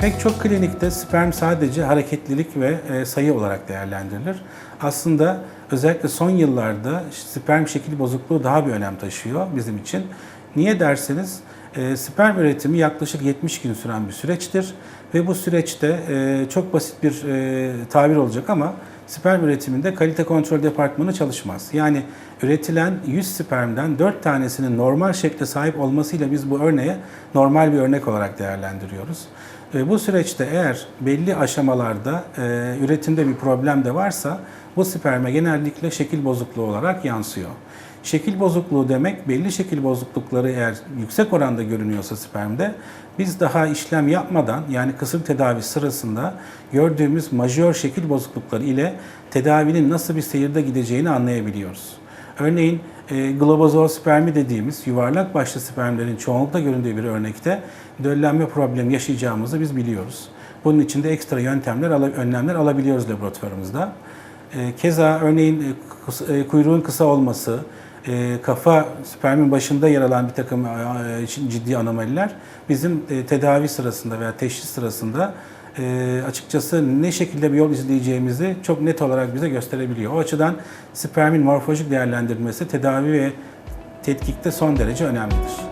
Pek çok klinikte sperm sadece hareketlilik ve e, sayı olarak değerlendirilir. Aslında özellikle son yıllarda sperm şekil bozukluğu daha bir önem taşıyor bizim için. Niye derseniz e, sperm üretimi yaklaşık 70 gün süren bir süreçtir ve bu süreçte e, çok basit bir tabir olacak ama sperm üretiminde kalite kontrol departmanı çalışmaz. Yani üretilen 100 spermden 4 tanesinin normal şekle sahip olmasıyla biz bu örneğe normal bir örnek olarak değerlendiriyoruz. Bu süreçte eğer belli aşamalarda e, üretimde bir problem de varsa bu sperme genellikle şekil bozukluğu olarak yansıyor. Şekil bozukluğu demek belli şekil bozuklukları eğer yüksek oranda görünüyorsa spermde biz daha işlem yapmadan yani kısır tedavi sırasında gördüğümüz majör şekil bozuklukları ile tedavinin nasıl bir seyirde gideceğini anlayabiliyoruz. Örneğin e, globozol-spermi dediğimiz yuvarlak başlı spermlerin çoğunlukla göründüğü bir örnekte döllenme problemi yaşayacağımızı biz biliyoruz. Bunun için de ekstra yöntemler, önlemler alabiliyoruz laboratuvarımızda. E, keza örneğin e, e, kuyruğun kısa olması, e, kafa spermin başında yer alan bir takım e, ciddi anomaliler bizim e, tedavi sırasında veya teşhis sırasında e, açıkçası ne şekilde bir yol izleyeceğimizi çok net olarak bize gösterebiliyor. O açıdan spermin morfolojik değerlendirilmesi tedavi ve tetkikte son derece önemlidir.